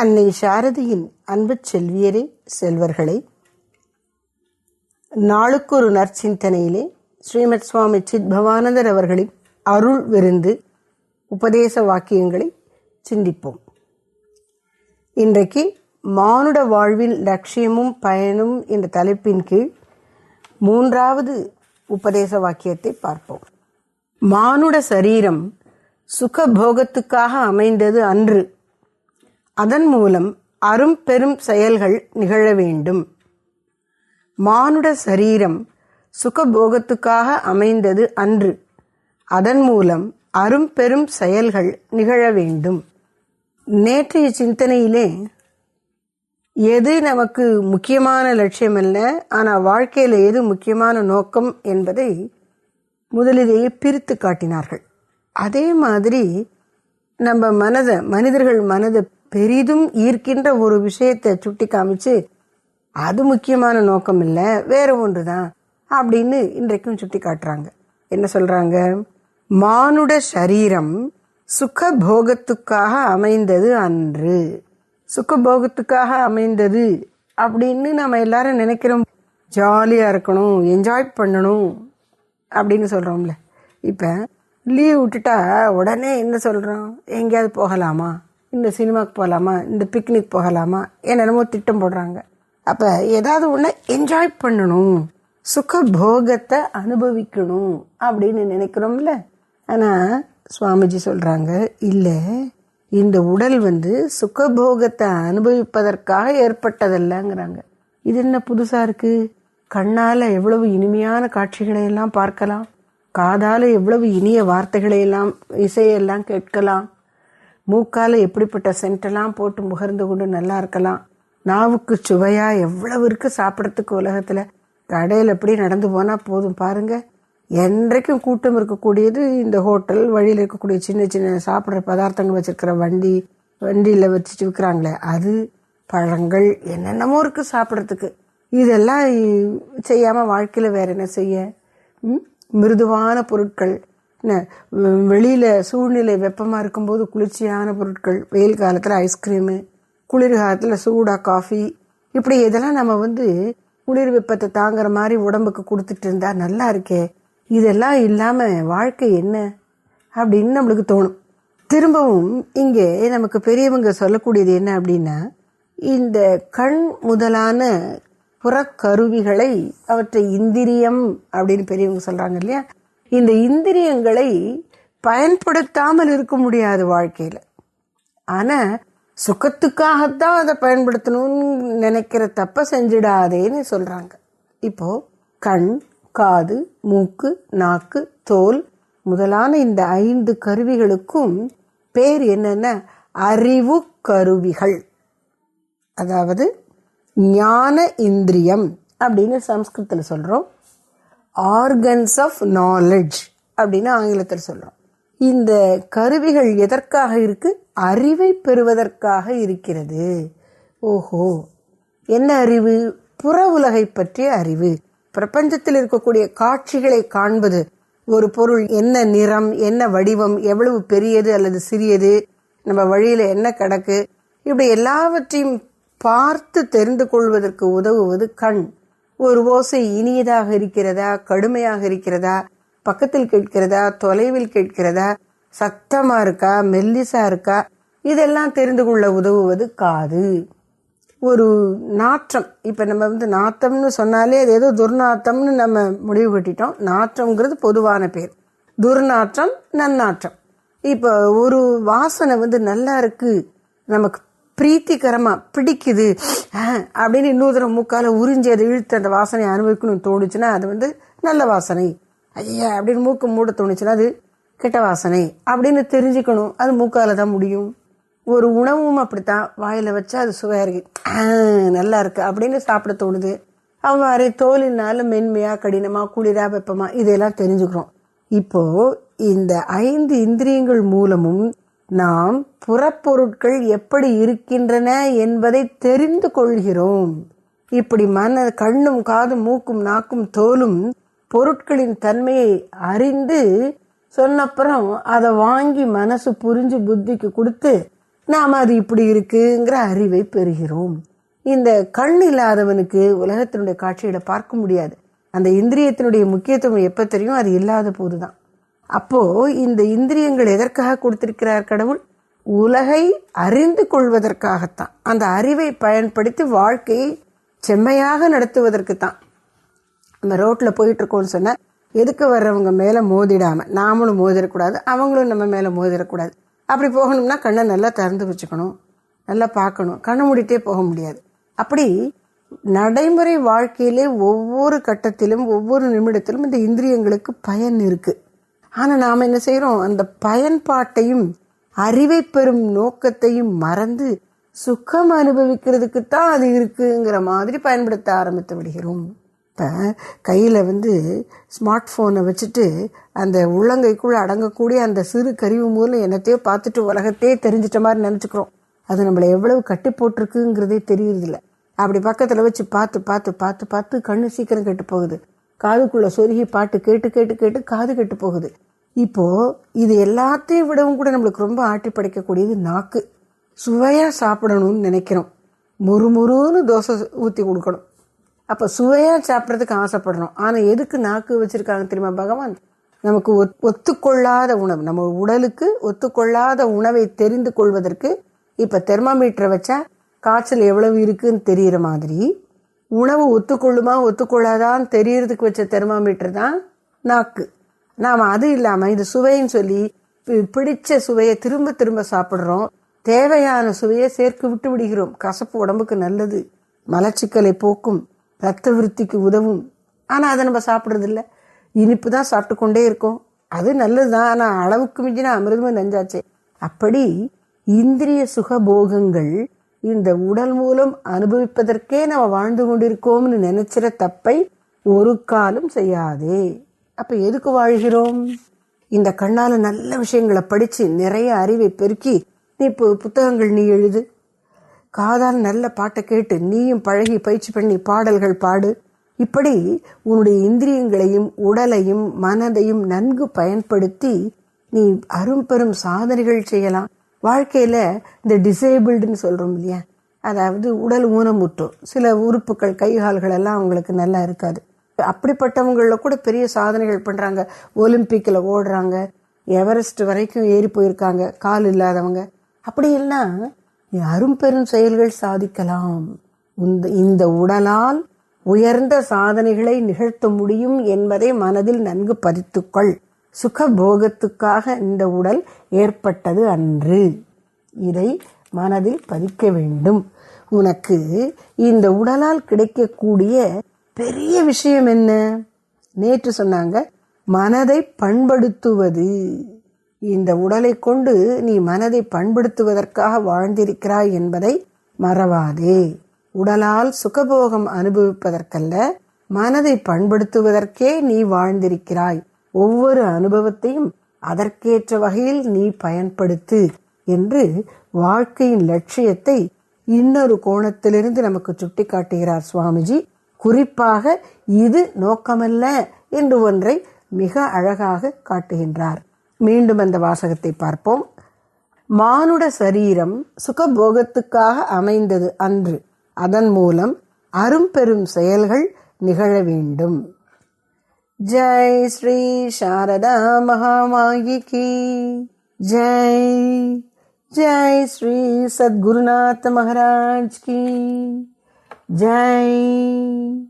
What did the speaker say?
அன்னை சாரதியின் அன்பு செல்வியரே செல்வர்களே நாளுக்கொரு நற்சிந்தனையிலே ஸ்ரீமத் சுவாமி சித்பவானந்தர் அவர்களின் அருள் விருந்து உபதேச வாக்கியங்களை சிந்திப்போம். இன்றைக்கு மானுட வாழ்வின் லட்சியமும் பயனும் என்ற தலைப்பின் கீழ் மூன்றாவது உபதேச வாக்கியத்தை பார்ப்போம். மானுட சரீரம் சுகபோகத்துக்காக அமைந்தது அன்று அதன் மூலம் அரும் பெரும் செயல்கள் நிகழ வேண்டும். மானுட சரீரம் சுகபோகத்துக்காக அமைந்தது அன்று. அதன் மூலம் அரும் பெரும் செயல்கள் நிகழ வேண்டும். நேற்றைய சிந்தனையிலே எது நமக்கு முக்கியமான லட்சியம் அல்ல ஆனால் வாழ்க்கையில் எது முக்கியமான நோக்கம் என்பதை முதலிலேயே பிரித்து காட்டினார்கள். அதே மாதிரி நம்ம மனதை மனிதர்கள் மனதை பெரிதும் ஈர்க்கின்ற ஒரு விஷயத்தை சுட்டி காமிச்சு அது முக்கியமான நோக்கம் இல்லை வேற ஒன்று தான் அப்படின்னு இன்றைக்கும் சுட்டி காட்டுறாங்க. என்ன சொல்றாங்க? மானுட சரீரம் சுக போகத்துக்காக அமைந்தது அன்று. சுக போகத்துக்காக அமைந்தது அப்படின்னு நம்ம எல்லாரும் நினைக்கிறோம். ஜாலியாக இருக்கணும் என்ஜாய் பண்ணணும் அப்படின்னு சொல்கிறோம்ல இப்போ லீவ் விட்டுட்டா உடனே என்ன சொல்கிறோம் எங்கேயாவது போகலாமா? இந்த சினிமாக்கு போகலாமா இந்த பிக்னிக் போகலாமா? என்னென்னமோ திட்டம் போடுறாங்க. அப்போ ஏதாவது ஒன்று என்ஜாய் பண்ணணும். சுக போகத்தை அனுபவிக்கணும் அப்படின்னு நினைக்கிறோம்ல. ஆனால் சுவாமிஜி சொல்கிறாங்க இல்லை இந்த உடல் வந்து சுகபோகத்தை அனுபவிப்பதற்காக ஏற்பட்டதல்லங்கிறாங்க. இது என்ன புதுசாக இருக்குது கண்ணால் எவ்வளவு இனிமையான காட்சிகளை எல்லாம் பார்க்கலாம். காதால் எவ்வளவு இனிய வார்த்தைகளை எல்லாம் இசையெல்லாம் கேட்கலாம். மூக்கால் எப்படிப்பட்ட சென்டெல்லாம் போட்டு முகர்ந்து கொண்டு நல்லா இருக்கலாம். நாவுக்கு சுவையாக எவ்வளவு இருக்குது சாப்பிட்றதுக்கு உலகத்தில். கடையில் எப்படி நடந்து போனால் போதும் பாருங்கள் என்றைக்கும் கூட்டம் இருக்கக்கூடியது இந்த ஹோட்டல் வழியில் இருக்கக்கூடிய சின்ன சின்ன சாப்பிட்ற பதார்த்தங்கள் வச்சுருக்கிற வண்டி வண்டியில் வச்சுட்டு விற்கிறாங்களே அது பழங்கள் என்னென்னமோ இருக்குது சாப்பிட்றதுக்கு. இதெல்லாம் செய்யாமல் வாழ்க்கையில் வேறு என்ன செய்ய? மிருதுவான பொருட்கள். வெளியில் சூழ்நிலை வெப்பமாக இருக்கும்போது குளிர்ச்சியான பொருட்கள் வெயில் காலத்தில் ஐஸ்கிரீமு குளிர் சூடாக காஃபி இப்படி இதெல்லாம் நம்ம வந்து குளிர் வெப்பத்தை தாங்குற மாதிரி உடம்புக்கு கொடுத்துட்டு இருந்தா நல்லா இருக்கே. இதெல்லாம் இல்லாமல் வாழ்க்கை என்ன அப்படின்னு நம்மளுக்கு தோணும். திரும்பவும் இங்கே நமக்கு பெரியவங்க சொல்லக்கூடியது என்ன அப்படின்னா இந்த கண் முதலான புறக்கருவிகளை அவற்றை இந்திரியம் அப்படின்னு பெரியவங்க சொல்கிறாங்க இல்லையா? இந்த இந்திரியங்களை பயன்படுத்தாமல் இருக்க முடியாது வாழ்க்கையில. ஆனா சுகத்துக்காகத்தான் அதை பயன்படுத்தணும்னு நினைக்கிற தப்ப செஞ்சிடாதேன்னு சொல்றாங்க. இப்போ கண் காது மூக்கு நாக்கு தோல் முதலான இந்த ஐந்து கருவிகளுக்கும் பேர் என்னென்ன? அறிவு கருவிகள். அதாவது ஞான இந்திரியம் அப்படின்னு சம்ஸ்கிருத்தில் சொல்கிறோம் ஆர்கன்ஸ் ஆஃப் நாலெட்ஜ் அப்படின்னு ஆங்கிலத்தில் சொல்கிறோம் இந்த கருவிகள் எதற்காக இருக்கு? அறிவை பெறுவதற்காக இருக்கிறது. ஓஹோ. என்ன அறிவு? புற உலகை பற்றிய அறிவு. பிரபஞ்சத்தில் இருக்கக்கூடிய காட்சிகளை காண்பது. ஒரு பொருள் என்ன நிறம் என்ன வடிவம் எவ்வளவு பெரியது அல்லது சிறியது நம்ம வழியில் என்ன கிடக்கு? இப்படி எல்லாவற்றையும் பார்த்து தெரிந்து கொள்வதற்கு உதவுவது கண். ஒரு ஓசை இனியதாக இருக்கிறதா? கடுமையாக இருக்கிறதா? பக்கத்தில் கேட்கிறதா? தொலைவில் கேட்கிறதா? சத்தமா இருக்கா? மெல்லிசா இருக்கா? இதெல்லாம் தெரிந்து கொள்ள உதவுவது காது. ஒரு நாற்றம். இப்போ நம்ம வந்து நாத்தம்னு சொன்னாலே அது ஏதோ துர்நாற்றம்னு நம்ம முடிவு கட்டிட்டோம். நாற்றம்ங்கிறது பொதுவான பேர். துர்நாற்றம் நன்னாற்றம். இப்போ ஒரு வாசனை வந்து நல்லா இருக்கு. நமக்கு பிரீத்திகரமாக பிடிக்குது. அப்படின்னு இன்னொரு தடவை மூக்கால உறிஞ்சி அதை இழுத்து அந்த வாசனையை அனுபவிக்கணும்னு தோணுச்சுன்னா அது வந்து நல்ல வாசனை. ஐயா அப்படின்னு மூக்கு மூட தோணுச்சுன்னா அது கெட்ட வாசனை அப்படின்னு தெரிஞ்சுக்கணும். அது மூக்கால தான் முடியும். ஒரு உணவும் அப்படித்தான் வாயில் வச்சா அது சுவையாக இருக்கு. நல்லா இருக்கு அப்படின்னு சாப்பிட தோணுது. அவ்வாறு தோலினாலும் மென்மையாக கடினமாக குளிரா வெப்பமாக இதெல்லாம் தெரிஞ்சுக்கிறோம். இப்போ இந்த ஐந்து இந்திரியங்கள் மூலமும் நாம் புறப்பொருட்கள் எப்படி இருக்கின்றன என்பதை தெரிந்து கொள்கிறோம். இப்படி மன கண்ணும் காதும் மூக்கும் நாக்கும் தோலும் பொருட்களின் தன்மையை அறிந்து சொன்னப்புறம் அதை வாங்கி மனசு புரிஞ்சு புத்திக்கு கொடுத்து நாம் அது இப்படி இருக்குங்கிற அறிவை பெறுகிறோம். இந்த கண் இல்லாதவனுக்கு உலகத்தினுடைய காட்சிகளை பார்க்க முடியாது. அந்த இந்திரியத்தினுடைய முக்கியத்துவம் எப்போ தெரியும்? அது இல்லாத போதுதான். அப்போ இந்த இந்திரியங்கள் எதற்காக கொடுத்திருக்கிறார் கடவுள்? உலகை அறிந்து கொள்வதற்காகத்தான். அந்த அறிவை பயன்படுத்தி வாழ்க்கையை செம்மையாக நடத்துவதற்கு தான் நம்ம ரோட்டில் போயிட்டுருக்கோம்னு சொன்னால் எதுக்கு வர்றவங்க மேலே மோதிடாமல் நாமளும் மோதிடக்கூடாது அவங்களும் நம்ம மேலே மோதிடக்கூடாது. அப்படி போகணும்னா கண்ணை நல்லா திறந்து வச்சுக்கணும். நல்லா பார்க்கணும். கண்ணை மூடிட்டே போக முடியாது. அப்படி நடைமுறை வாழ்க்கையிலே ஒவ்வொரு கட்டத்திலும் ஒவ்வொரு நிமிடத்திலும் இந்த இந்திரியங்களுக்கு பயன் இருக்குது ஆனால் நாம் என்ன செய்கிறோம் அந்த பயன்பாட்டையும் அறிவை பெறும் நோக்கத்தையும் மறந்து சுகம் அனுபவிக்கிறதுக்கு தான் அது இருக்குங்கிற மாதிரி பயன்படுத்த ஆரம்பித்து விடுகிறோம். இப்போ கையில் வந்து ஸ்மார்ட் ஃபோனை வச்சுட்டு அந்த உள்ளங்கைக்குள்ளே அடங்கக்கூடிய அந்த சிறு கருவி மூலம் என்னத்தையோ பார்த்துட்டு உலகத்தையே தெரிஞ்சிட்ட மாதிரி நினச்சிக்கிறோம். அது நம்மளை எவ்வளவு கட்டி போட்டிருக்குங்கிறதே தெரியறதில்ல. அப்படி பக்கத்தில் வச்சு பார்த்து பார்த்து பார்த்து பார்த்து கண்ணு சீக்கிரம் கெட்டு போகுது. காதுக்குள்ள சொருகி பாட்டு கேட்டு கேட்டு கேட்டு காது கெட்டு போகுது. இப்போ இது எல்லாத்தையும் விடவும் கூட நம்மளுக்கு ரொம்ப ஆட்டி படைக்கக்கூடியது நாக்கு. சுவையா சாப்பிடணும்னு நினைக்கிறோம். முறுமுறுன்னு தோசை ஊற்றி கொடுக்கணும். அப்போ சுவையா சாப்பிட்றதுக்கு ஆசைப்படுறோம். ஆனால் எதுக்கு நாக்கு வச்சிருக்காங்க தெரியுமா பகவான்? நமக்கு ஒத்- ஒத்துக்கொள்ளாத உணவு. நம்ம உடலுக்கு ஒத்துக்கொள்ளாத உணவை தெரிந்து கொள்வதற்கு இப்போ தெர்மாமீட்டரை வச்சா காய்ச்சல் எவ்வளவு இருக்குன்னு தெரியிற மாதிரி உணவு ஒத்துக்கொள்ளுமா ஒத்துக்கொள்ளாதான்னு தெரியறதுக்கு வச்ச தெர்மாமீட்டர் தான் நாக்கு. நாம் அது இல்லாமல் இது சுவைன்னு சொல்லி பிடிச்ச சுவையை திரும்ப திரும்ப சாப்பிட்றோம். தேவையான சுவையை சேர்க்க விட்டு விடுகிறோம். கசப்பு உடம்புக்கு நல்லது. மலச்சிக்கலை போக்கும். ரத்த விருத்திக்கு உதவும். ஆனால் அதை நம்ம சாப்பிட்றதில்ல இனிப்பு தான் சாப்பிட்டு கொண்டே இருக்கோம். அது நல்லது தான். ஆனால் அளவுக்கு மிஞ்சின அமிர்தமும் நஞ்சாச்சே. அப்படி இந்திரிய சுகபோகங்கள் இந்த உடல் மூலம் அனுபவிப்பதற்கே நம்ம வாழ்ந்து கொண்டிருக்கோம்னு நினைச்சிற தப்பை ஒரு காலம் செய்யாதே. அப்ப எதுக்கு வாழ்கிறோம்? இந்த கண்ணால நல்ல விஷயங்களை படிச்சு நிறைய அறிவை பெருக்கி நீ இப்போ புத்தகங்கள் நீ எழுது. காதால் நல்ல பாட்டை கேட்டு நீயும் பழகி பயிற்சி பண்ணி பாடல்கள் பாடு. இப்படி உன்னுடைய இந்திரியங்களையும் உடலையும் மனதையும் நன்கு பயன்படுத்தி நீ அரும்பெரும் சாதனைகள் செய்யலாம். வாழ்க்கையில் இந்த டிசேபிள்டுன்னு சொல்கிறோம் இல்லையா? அதாவது உடல் ஊனமுற்றோர். சில உறுப்புகள் கை கால்கள் எல்லாம் அவங்களுக்கு நல்லா இருக்காது. அப்படிப்பட்டவங்களில் கூட பெரிய சாதனைகள் பண்ணுறாங்க ஒலிம்பிக்கில் ஓடுறாங்க. எவரெஸ்ட் வரைக்கும் ஏறி போயிருக்காங்க. கால் இல்லாதவங்க. அப்படியெல்லாம் அரும்பெரும் செயல்கள் சாதிக்கலாம். இந்த- இந்த உடலால் உயர்ந்த சாதனைகளை நிகழ்த்த முடியும் என்பதை மனதில் நன்கு பதித்துக்கொள். சுகபோகத்துக்காக இந்த உடல் ஏற்பட்டது அன்று. இதை மனதில் பதிக்க வேண்டும். உனக்கு இந்த உடலால் கிடைக்கக்கூடிய பெரிய விஷயம் என்ன? நேற்று சொன்னாங்க மனதை பண்படுத்துவது. இந்த உடலை கொண்டு நீ மனதை பண்படுத்துவதற்காக வாழ்ந்திருக்கிறாய் என்பதை மறவாதே. உடலால் சுகபோகம் அனுபவிப்பதற்கல்ல மனதை பண்படுத்துவதற்கே நீ வாழ்ந்திருக்கிறாய். ஒவ்வொரு அனுபவத்தையும் அதற்கேற்ற வகையில் நீ பயன்படுத்து என்று வாழ்க்கையின் லட்சியத்தை இன்னொரு கோணத்திலிருந்து நமக்கு சுட்டிக்காட்டுகிறார் சுவாமிஜி. குறிப்பாக இது நோக்கமல்ல என்று ஒன்றை மிக அழகாக காட்டுகின்றார். மீண்டும் அந்த வாசகத்தை பார்ப்போம். மானுட சரீரம் சுகபோகத்துக்காக அமைந்தது அன்று. அதன் மூலம் அரும்பெரும் செயல்கள் நிகழ வேண்டும். जय श्री शारदा महामाई की। जय जय श्री सदगुरुनाथ महाराज की। जय।